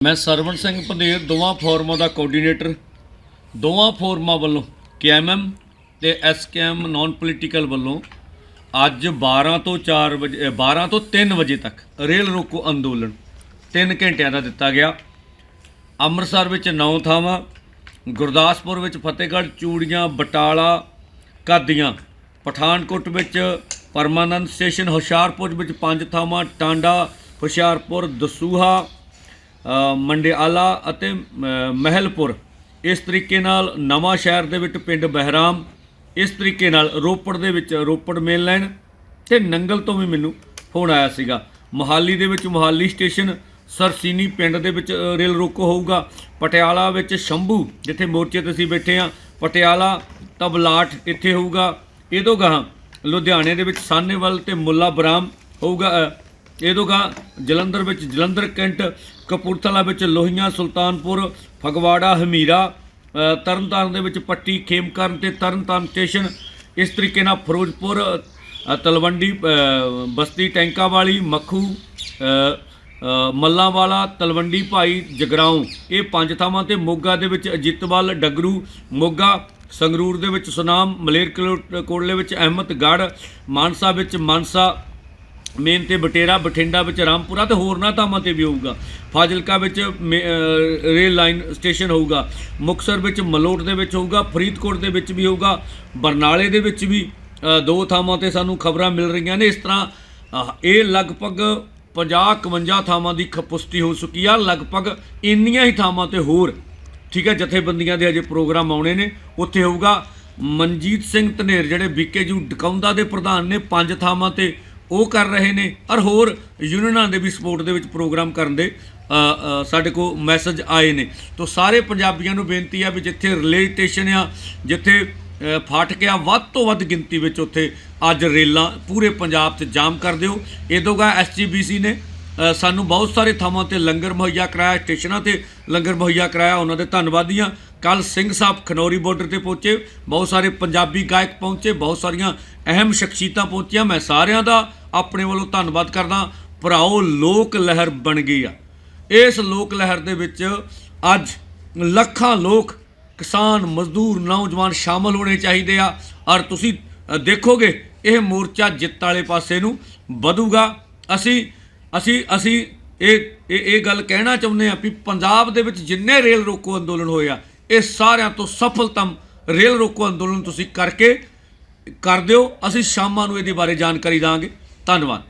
ਮੈਂ ਸਰਵਣ ਸਿੰਘ ਪੰਧੇਰ ਦੋਵਾਂ ਫੋਰਮਾਂ ਦਾ ਕੋਆਰਡੀਨੇਟਰ ਦੋਵਾਂ ਫੋਰਮਾਂ ਵੱਲੋਂ ਕੇਐਮਐਮ ਤੇ ਐਸਕੇਐਮ ਨਾਨ ਪੋਲੀਟੀਕਲ ਵੱਲੋਂ ਅੱਜ 12 ਤੋਂ 4 ਵਜੇ ਅ, 12 ਤੋਂ 3 ਵਜੇ ਤੱਕ ਰੇਲ ਰੋਕੋ ਅੰਦੋਲਨ 3 ਘੰਟਿਆਂ ਦਾ ਦਿੱਤਾ ਗਿਆ। ਅੰਮ੍ਰਿਤਸਰ ਵਿੱਚ 9 ਥਾਵਾਂ ਗੁਰਦਾਸਪੁਰ ਵਿੱਚ ਫਤਿਹਗੜ੍ਹ ਚੂੜੀਆਂ ਬਟਾਲਾ ਕਾਦੀਆਂ ਪਠਾਨਕੋਟ ਵਿੱਚ ਪਰਮਾਨੰਦ ਸਟੇਸ਼ਨ ਹੁਸ਼ਿਆਰਪੁਰ ਵਿੱਚ 5 ਥਾਵਾਂ ਟਾਂਡਾ ਹੁਸ਼ਿਆਰਪੁਰ ਦਸੂਹਾ ਮੰਡਿਆਲਾ ਅਤੇ ਮਹਿਲਪੁਰ। ਇਸ ਤਰੀਕੇ ਨਾਲ ਨਵਾਂ ਸ਼ਹਿਰ ਦੇ ਵਿੱਚ ਪਿੰਡ ਬਹਿਰਾਮ, ਇਸ ਤਰੀਕੇ ਨਾਲ ਰੋਪੜ ਦੇ ਵਿੱਚ ਰੋਪੜ ਮੇਨ ਲਾਈਨ ਤੇ ਨੰਗਲ ਤੋਂ ਵੀ ਮੈਨੂੰ ਫੋਨ ਆਇਆ ਸੀਗਾ। ਮੋਹਾਲੀ ਦੇ ਵਿੱਚ ਮੋਹਾਲੀ ਸਟੇਸ਼ਨ, ਸਰਸੀਨੀ ਪਿੰਡ ਦੇ ਵਿੱਚ ਰੇਲ ਰੋਕੋ ਹੋਊਗਾ। ਪਟਿਆਲਾ ਵਿੱਚ ਸ਼ੰਭੂ, ਜਿੱਥੇ ਮੋਰਚੇ ਤੇ ਅਸੀਂ ਬੈਠੇ ਆ ਪਟਿਆਲਾ, ਤਬਲਾਟ ਇੱਥੇ ਹੋਊਗਾ। ਇਹ ਤੋਂ ਗਾਹਾਂ ਲੁਧਿਆਣੇ ਦੇ ਵਿੱਚ ਸਾਨੇਵਾਲ ਤੇ ਮੁੱਲਾ ਬਰਾਮ ਹੋਊਗਾ ਇਹ ਤੋਂ ਗਾਹਾਂ ਜਲੰਧਰ ਵਿੱਚ ਜਲੰਧਰ ਕੈਂਟ ਕਪੂਰਥਲਾ ਵਿੱਚ ਲੋਹੀਆਂ, ਸੁਲਤਾਨਪੁਰ, ਫਗਵਾੜਾ, ਹਮੀਰਾ ਤਰਨਤਾਰਨ ਦੇ ਵਿੱਚ ਪੱਟੀ, ਖੇਮਕਰਨ ਤੇ ਤਰਨਤਾਰਨ ਸਟੇਸ਼ਨ, ਇਸ ਤਰੀਕੇ ਨਾਲ ਫਿਰੋਜ਼ਪੁਰ ਤਲਵੰਡੀ ਬਸਤੀ ਟੈਂਕਾ ਵਾਲੀ ਮੱਖੂ ਮੱਲਾਂਵਾਲਾ, ਤਲਵੰਡੀ ਭਾਈ, ਜਗਰਾਉਂ, ਇਹ ਪੰਜ ਥਾਵਾਂ ਤੇ ਮੋਗਾ ਦੇ ਵਿੱਚ ਅਜੀਤਵਾਲ, ਡਗਰੂ, ਮੋਗਾ, ਸੰਗਰੂਰ ਦੇ ਵਿੱਚ ਸੁਨਾਮ ਮਲੇਰਕੋਟਲੇ ਵਿੱਚ ਅਹਿਮਦਗੜ੍ਹ ਮਾਨਸਾ ਵਿੱਚ ਮਾਨਸਾ ਮੇਨ ਤੇ ਬਟੇਰਾ, ਬਠਿੰਡਾ ਵਿੱਚ ਰਾਮਪੁਰਾ ਤੇ ਹੋਰਨਾਂ ਥਾਵਾਂ ਤੇ ਵੀ ਹੋਊਗਾ। ਫਾਜ਼ਿਲਕਾ ਵਿੱਚ ਮੇ- ਰੇਲ ਲਾਈਨ ਸਟੇਸ਼ਨ ਹੋਊਗਾ। ਮੁਕਸਰ ਵਿੱਚ ਮਲੋਟ ਦੇ ਵਿੱਚ ਹੋਊਗਾ, ਫਰੀਦਕੋਟ ਦੇ ਵਿੱਚ ਵੀ ਹੋਊਗਾ, ਬਰਨਾਲੇ ਦੇ ਵਿੱਚ ਵੀ ਦੋ ਥਾਵਾਂ ਤੇ ਸਾਨੂੰ ਖਬਰਾਂ ਮਿਲ ਰਹੀਆਂ ਨੇ। ਇਸ ਤਰ੍ਹਾਂ ਇਹ ਲਗਭਗ 50 51 ਥਾਵਾਂ ਦੀ ਖ- ਪੁਸ਼ਟੀ ਹੋ ਚੁੱਕੀ ਆ। ਲਗਭਗ ਇੰਨੀਆਂ ਹੀ ਥਾਵਾਂ ਤੇ ਹੋਰ, ਠੀਕ ਹੈ, ਜਥੇਬੰਦੀਆਂ ਦੇ ਅਜੇ ਪ੍ਰੋਗਰਾਮ ਆਉਣੇ ਨੇ। ਉੱਥੇ ਹੋਊਗਾ ਮਨਜੀਤ ਸਿੰਘ ਧਨੇਰ, ਜਿਹੜੇ ਬੀਕੇਯੂ ਡਕੌਂਦਾ ਦੇ ਪ੍ਰਧਾਨ ਨੇ, ਪੰਜ ਥਾਵਾਂ ਤੇ ਉਹ ਕਰ ਰਹੇ ਨੇ ਔਰ ਹੋਰ ਯੂਨੀਅਨਾਂ ਦੇ ਵੀ ਸਪੋਰਟ ਦੇ ਵਿੱਚ ਪ੍ਰੋਗਰਾਮ ਕਰਨ ਦੇ ਸਾਡੇ ਕੋਲ ਮੈਸੇਜ ਆਏ ਨੇ। ਤੋਂ ਸਾਰੇ ਪੰਜਾਬੀਆਂ ਨੂੰ ਬੇਨਤੀ ਆ ਵੀ ਜਿੱਥੇ ਰਿਲੇ ਸਟੇਸ਼ਨ ਆ, ਜਿੱਥੇ ਫਾਟਕ ਆ, ਵੱਧ ਤੋਂ ਵੱਧ ਗਿਣਤੀ ਵਿੱਚ ਉੱਥੇ ਅੱਜ ਰੇਲਾਂ ਪੂਰੇ ਪੰਜਾਬ 'ਚ ਜਾਮ ਕਰ ਦਿਓ। ਇਦੋਂਗਾ ਐਸਜੀਬੀਸੀ ਨੇ ਸਾਨੂੰ ਬਹੁਤ ਸਾਰੇ ਥਾਵਾਂ ਤੇ ਲੰਗਰ ਮੁਹੱਈਆ ਕਰਾਇਆ, ਸਟੇਸ਼ਨਾਂ ਤੇ ਲੰਗਰ ਮੁਹੱਈਆ ਕਰਾਇਆ, ਉਹਨਾਂ ਦੇ ਧੰਨਵਾਦੀ ਹਾਂ ਕੱਲ ਸਿੰਘ ਸਾਹਿਬ ਖਨੌਰੀ ਬਾਰਡਰ ਤੇ ਪਹੁੰਚੇ, ਬਹੁਤ ਸਾਰੇ ਪੰਜਾਬੀ ਗਾਇਕ ਪਹੁੰਚੇ, ਬਹੁਤ ਸਾਰੀਆਂ ਅਹਿਮ ਸ਼ਖਸੀਅਤਾਂ ਪਹੁੰਚੀਆਂ। ਮੈਂ ਸਾਰਿਆਂ ਦਾ ਆਪਣੇ ਵੱਲੋਂ ਧੰਨਵਾਦ ਕਰਦਾ, ਭਰਾਓ, ਲੋਕ ਲਹਿਰ ਬਣ ਗਈ ਆ। ਇਸ ਲੋਕ ਲਹਿਰ ਦੇ ਵਿੱਚ ਅੱਜ ਲੱਖਾਂ ਲੋਕ, ਕਿਸਾਨ, ਮਜ਼ਦੂਰ, ਨੌਜਵਾਨ ਸ਼ਾਮਲ ਹੋਣੇ ਚਾਹੀਦੇ ਆ। ਔਰ ਤੁਸੀਂ ਦੇਖੋਗੇ, ਇਹ ਮੋਰਚਾ ਜਿੱਤ ਵਾਲੇ ਪਾਸੇ ਨੂੰ ਵਧੂਗਾ। ਅਸੀਂ ਅਸੀਂ ਅਸੀਂ ਇਹ ਇਹ ਇਹ ਗੱਲ ਕਹਿਣਾ ਚਾਹੁੰਦੇ ਆ ਵੀ ਪੰਜਾਬ ਦੇ ਵਿੱਚ ਜਿੰਨੇ ਰੇਲ ਰੋਕੋ ਅੰਦੋਲਨ ਹੋਏ ਆ ਇਹ ਸਾਰਿਆਂ ਤੋਂ ਸਫਲਤਮ ਰੇਲ ਰੋਕੋ ਅੰਦੋਲਨ ਤੁਸੀਂ ਕਰਕੇ ਕਰ ਦਿਓ। ਅਸੀਂ ਸ਼ਾਮਾਂ ਨੂੰ ਇਹਦੇ ਬਾਰੇ ਜਾਣਕਾਰੀ ਦਾਂਗੇ ਧੰਨਵਾਦ।